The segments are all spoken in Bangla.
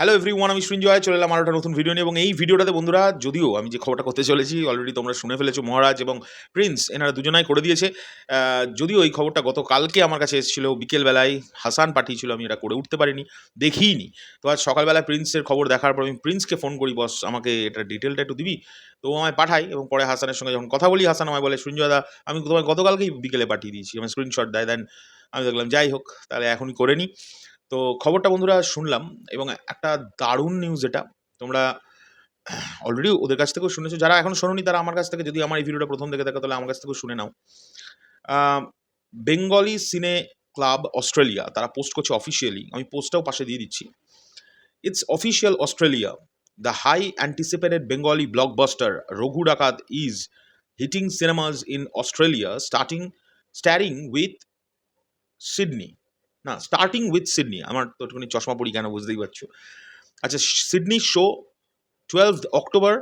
হ্যালো এভরি ওয়ান আমি সৃঞ্জয়, চলে এলাম একটা নতুন ভিডিও নিয়ে। এবং এই ভিডিওটাতে বন্ধুরা, যদিও আমি যে খবরটা করতে চলেছি অলরেডি তোমরা শুনে ফেলেছো, মহারাজ এবং প্রিন্স এনারা দুজনাই করে দিয়েছে। যদিও এই খবরটা গতকালকে আমার কাছে এসেছিল, বিকেলবেলায় হাসান পাঠিয়েছিল, আমি এটা করে উঠতে পারিনি, দেখিনি। তো আজ সকালবেলা প্রিন্সের খবর দেখার পর আমি প্রিন্সকে ফোন করি, বস, আমাকে এটা ডিটেলটা একটু দিবি? তো আমায় পাঠাই এবং পরে হাসানের সঙ্গে যখন কথা বলি, হাসান আমায় বলে, সৃঞ্জয় দা, আমি তোমায় গতকালকেই বিকেলে পাঠিয়ে দিয়েছি আমার স্ক্রিনশট দেয় দেন আমি দেখলাম, যাই হোক, তাহলে এখনই করে নিই তো খবরটা বন্ধুরা শুনলাম এবং একটা দারুণ নিউজ এটা। তোমরা অলরেডি ওদের কাছ থেকেও শুনেছো। যারা এখন শোনোনি, তারা আমার কাছ থেকে যদি আমার এই ভিডিওটা প্রথম দেখে থাকে, তাহলে আমার কাছ থেকেও শুনে নাও। বেঙ্গলি সিনে ক্লাব অস্ট্রেলিয়া তারা পোস্ট করছে অফিসিয়ালি আমি পোস্টটাও পাশে দিয়ে দিচ্ছি। It's official Australia the high anticipated Bengali blockbuster Raghu Dakat is hitting cinemas in Australia starting starring with Sydney না স্টার্টিং উইথ সিডনি আমার তো একটুখানি চশমা পড়ি কেন বুঝতেই পারছ। আচ্ছা Sydney show twelve October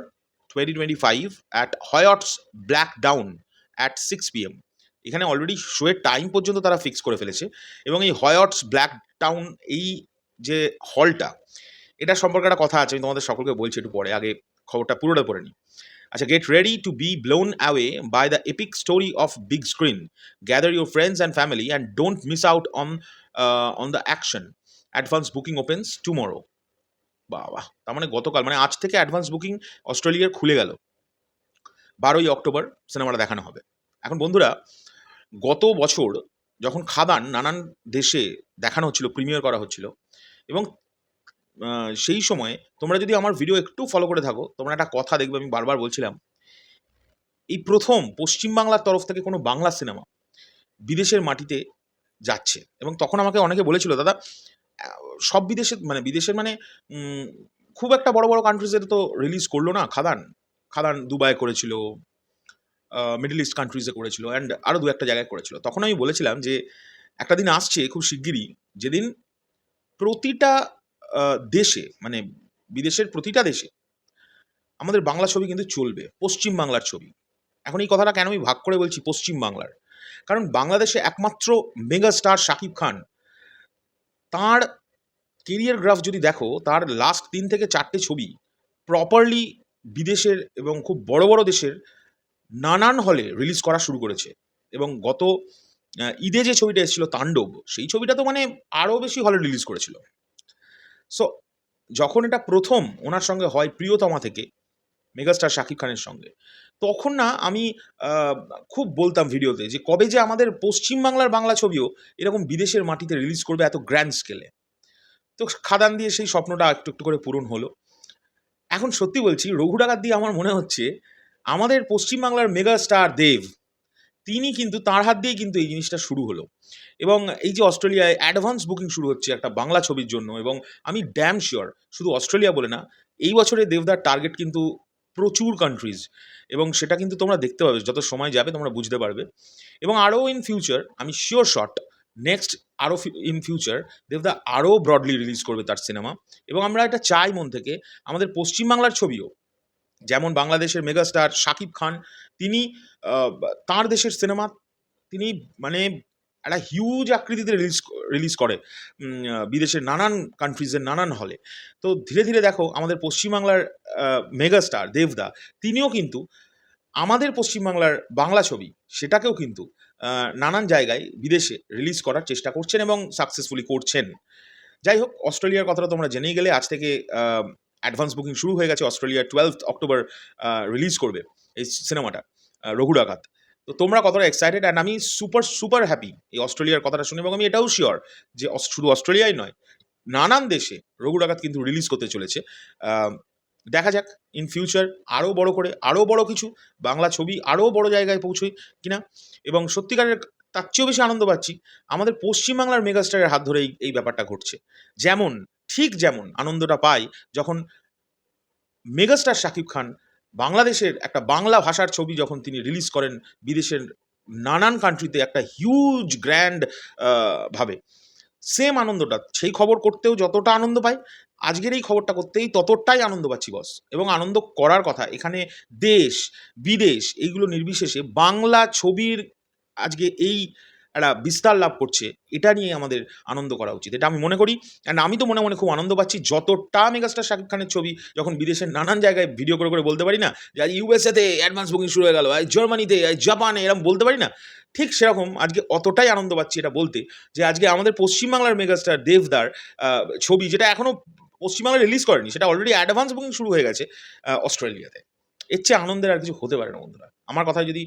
twenty twenty five at black down at six PM এখানে অলরেডি শোয়ের টাইম পর্যন্ত তারা ফিক্স করে ফেলেছে। এবং এই হয়টস ব্ল্যাক টাউন এই যে হলটা এটা সম্পর্কে একটা কথা আছে, আমি তোমাদের সকলকে বলছি একটু পরে, আগে খবরটা পুরোটা পড়ে নিই। আচ্ছা get ready to be blown away by the epic story of big screen gather your friends and family and don't miss out on on the action advance booking opens tomorrow বাবা, তার মানে গতকাল মানে আজ থেকে অ্যাডভান্স বুকিং অস্ট্রেলিয়ার খুলে গেল। বারোই অক্টোবর সিনেমাটা দেখানো হবে। এখন বন্ধুরা, গত বছর যখন খাদান নানান দেশে দেখানো হচ্ছিল প্রিমিয়ার করা হচ্ছিল, এবং সেই সময় তোমরা যদি আমার ভিডিও একটু ফলো করে থাকো, তোমরা একটা কথা দেখবে, আমি বারবার বলছিলাম। এই প্রথম পশ্চিমবাংলার তরফ থেকে কোনো বাংলা সিনেমা বিদেশের মাটিতে যাচ্ছে। এবং তখন আমাকে অনেকে বলেছিল, দাদা সব বিদেশে মানে বিদেশের মানে খুব একটা বড় বড় কান্ট্রিজে তো রিলিজ করল না, খাদান। খাদান দুবাই করেছিল মিডল ইস্ট কান্ট্রিজে করেছিল অ্যান্ড আরও দু একটা জায়গায় করেছিল। তখন আমি বলেছিলাম যে, একটা দিন আসছে খুব শিগগিরই, যেদিন প্রতিটা দেশে মানে বিদেশের প্রতিটা দেশে আমাদের বাংলা ছবি কিন্তু চলবে পশ্চিম বাংলার ছবি। এখন এই কথাটা কেন আমি ভাগ করে বলছি পশ্চিম বাংলার কারণ বাংলাদেশে একমাত্র মেগা স্টার শাকিব খান। তার কেরিয়ার গ্রাফ যদি দেখো, তার লাস্ট তিন থেকে চারটে ছবি প্রপারলি বিদেশের এবং খুব বড় বড় দেশের নানান হলে রিলিজ করা শুরু করেছে। এবং গত ঈদে যে ছবিটা এসেছিল তাণ্ডব, সেই ছবিটা তো মানে আরও বেশি হলে রিলিজ করেছিল। সো যখন এটা প্রথম ওনার সঙ্গে হয় প্রিয়তমা থেকে মেগাস্টার শাকিব খানের সঙ্গে। তখন না আমি খুব বলতাম ভিডিওতে যে কবে যে আমাদের পশ্চিমবাংলার বাংলা ছবিও এরকম বিদেশের মাটিতে রিলিজ করবে এত গ্র্যান্ড স্কেলে তো খাদান দিয়ে সেই স্বপ্নটা একটু একটু করে পূরণ হলো। এখন সত্যি বলছি, রঘু ডাকাত দিয়ে আমার মনে হচ্ছে, আমাদের পশ্চিমবাংলার মেগা স্টার দেব, তিনি কিন্তু তার হাত দিয়েই কিন্তু এই জিনিসটা শুরু হলো। এবং এই যে অস্ট্রেলিয়ায় অ্যাডভান্স বুকিং শুরু হচ্ছে একটা বাংলা ছবির জন্য, এবং আমি ড্যাম শিওর শুধু অস্ট্রেলিয়া বলে না, এই বছরে দেবদার টার্গেট কিন্তু প্রচুর কান্ট্রিজ এবং সেটা কিন্তু তোমরা দেখতে পাবে, যত সময় যাবে তোমরা বুঝতে পারবে। এবং আরও ইন ফিউচার আমি শিওর শট নেক্সট আরও ইন ফিউচার দেবদা আরও ব্রডলি রিলিজ করবে তার সিনেমা এবং আমরা এটা চাই মন থেকে, আমাদের পশ্চিমবাংলার ছবিও, যেমন বাংলাদেশের মেগাস্টার শাকিব খান, তিনি তার দেশের সিনেমা তিনি মানে একটা হিউজ আকৃতিতে রিলিজ রিলিজ করে বিদেশের নানান কান্ট্রিজের নানান হলে তো ধীরে ধীরে দেখো, আমাদের পশ্চিমবাংলার মেগাস্টার দেবদা তিনিও কিন্তু আমাদের পশ্চিমবাংলার বাংলা ছবি, সেটাকেও কিন্তু নানান জায়গায় বিদেশে রিলিজ করার চেষ্টা করছেন এবং সাকসেসফুলি করছেন। যাই হোক, অস্ট্রেলিয়ার কথাটা তোমরা জেনেই গেলে, আজ থেকে অ্যাডভান্স বুকিং শুরু হয়ে গেছে, অস্ট্রেলিয়া টুয়েলভ অক্টোবর রিলিজ করবে এই সিনেমাটা রঘুরাঘাত তো তোমরা কতটা এক্সাইটেড অ্যান্ড আমি সুপার সুপার হ্যাপি এই অস্ট্রেলিয়ার কথাটা শুনে এবং আমি এটাও শিওর যে শুধু অস্ট্রেলিয়াই নয়, নানান দেশে রঘু ডাকাত কিন্তু রিলিজ করতে চলেছে। দেখা যাক ইন ফিউচার আরও বড় করে, আরও বড় কিছু, বাংলা ছবি আরও বড় জায়গায় পৌঁছই কিনা। এবং সত্যিকারের তার চেয়েও বেশি আনন্দ পাচ্ছি আমাদের পশ্চিমবাংলার মেগাস্টারের হাত ধরে এই ব্যাপারটা ঘটছে। যেমন, ঠিক যেমন আনন্দটা পাই যখন মেগাস্টার শাকিব খান বাংলাদেশের একটা বাংলা ভাষার ছবি যখন তিনি রিলিজ করেন বিদেশের নানান কান্ট্রিতে একটা হিউজ গ্র্যান্ড ভাবে। সেম আনন্দটা, সেই খবর করতেও যতটা আনন্দ পাই আজকের এই খবরটা করতেই ততটাই আনন্দ পাচ্ছি বস এবং আনন্দ করার কথা, এখানে দেশ, বিদেশ, এইগুলো নির্বিশেষে বাংলা ছবির আজকে এই একটা বিস্তার লাভ করছে, এটা নিয়ে আমাদের আনন্দ করা উচিত। এটা আমি মনে করি অ্যান্ড আমি তো মনে মনে খুব আনন্দ পাচ্ছি, যতটা মেগাস্টার শাকিব খানের ছবি যখন বিদেশের নানান জায়গায় ভিডিও করে করে বলতে পারি না, যে আজ ইউএসএতে অ্যাডভান্স বুকিং শুরু হয়ে গেল, আজ জার্মানিতে আজ জাপানে এরকম বলতে পারি না, ঠিক সেরকম আজকে অতটাই আনন্দ পাচ্ছি এটা বলতে, যে আজকে আমাদের পশ্চিমবাংলার মেগাস্টার দেবদার ছবি যেটা এখনও পশ্চিমবাংলায় রিলিজ করেনি, সেটা অলরেডি অ্যাডভান্স বুকিং শুরু হয়ে গেছে অস্ট্রেলিয়াতে। এর চেয়ে আনন্দের আর কিছু হতে পারে না, বন্ধুরা। আমার কথায় যদি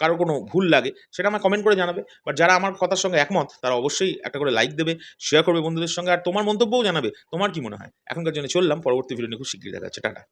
কারও কোনো ভুল লাগে, সেটা আমার কমেন্ট করে জানাবে। বাট যারা আমার কথার সঙ্গে একমত, তারা অবশ্যই একটা করে লাইক দেবে শেয়ার করবে বন্ধুদের সঙ্গে। আর তোমার মন্তব্যও জানাবে, তোমার কি মনে হয়? এখনকার জন্য চললাম, পরবর্তী ভিডিও নিয়ে খুব শীঘ্রই দেখা হচ্ছে। টাটা।